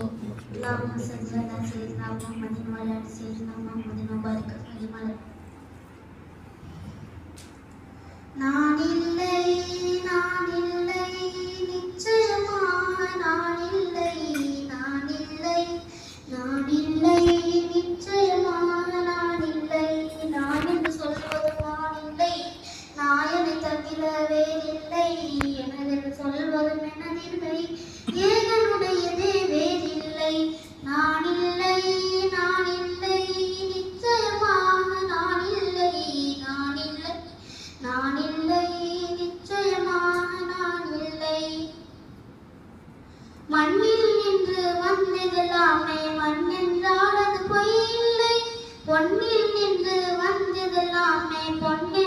اللهم صل على سيدنا محمد وعلى ال سيدنا محمد وبارك اجمعين நான் இல்லை பொன்னில் நின்று வந்ததெல்லாமே பொன்னி.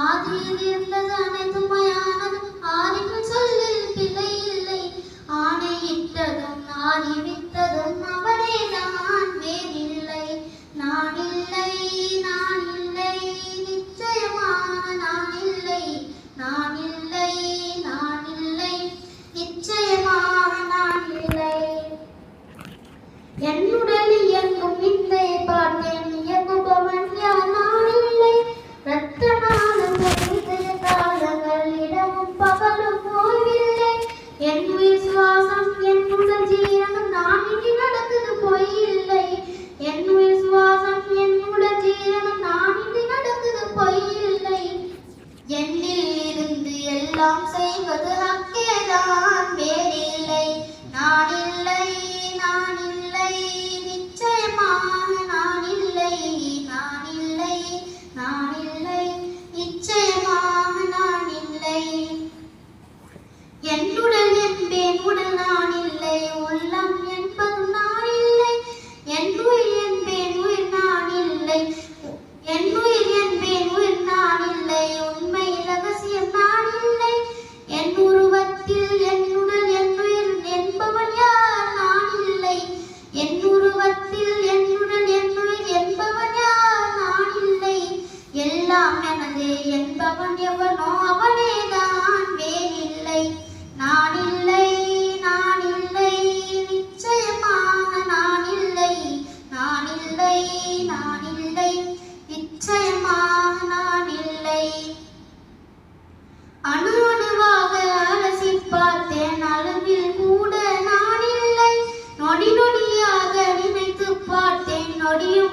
आधी अंदर जाने तुम đồng suy người thứ hai எல்லாம் எனது என்பவன் எவனோ அவனேதான். வேறில்லை. நான் இல்லை நான் இல்லை நிச்சயமாக நான் இல்லை நான் இல்லை நான் இல்லை நிச்சயமாக நான் இல்லை அணு அணுவாக அலசி பார்த்தேன். அளவில் கூட நான் இல்லை நொடி நொடியாக நினைத்து பார்த்தேன். நொடியும்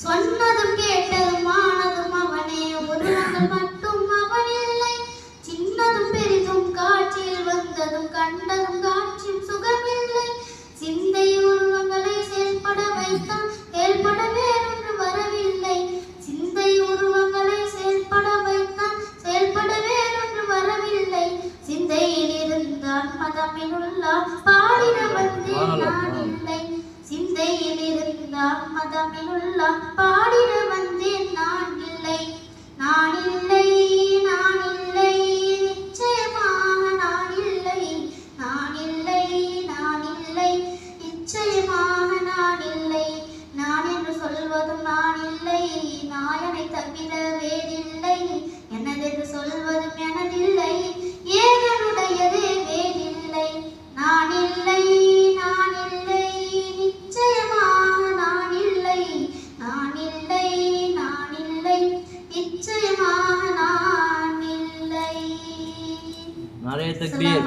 சொன்னதும் கேட்டதும் ஆனதும் அவனே. ஒருவன் மட்டும் அவன் இல்லை. சின்னதும் பெரிதும் காட்சியில் வந்ததும் கண்டதும் காட்சியும் சுகம் இல்லை சிந்தை உருவங்களை செயல்பட வைத்தான் செயல்பட வேறொன்று வரவில்லை. சிந்தை உருவங்களை செயல்பட வைத்தான் செயல்பட வேறொன்று வரவில்லை. சிந்தையில் இருந்தான் மதமில் உள்ளான் வந்தேன் நான் இல்லை. சிந்தையில் இருந்தான் மதமிலுள்ள பாடிட வந்தேன் நான் இல்லை நான் இல்லை நான் இல்லை நான் இல்லை நான் இல்லை நான் இல்லை நிச்சயமாக நான் என்று சொல்வதும் நான் இல்லை நாயனை தவிர வேறில்லை. 这边